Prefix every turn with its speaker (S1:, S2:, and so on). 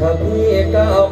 S1: ถ้าพี่ก้าว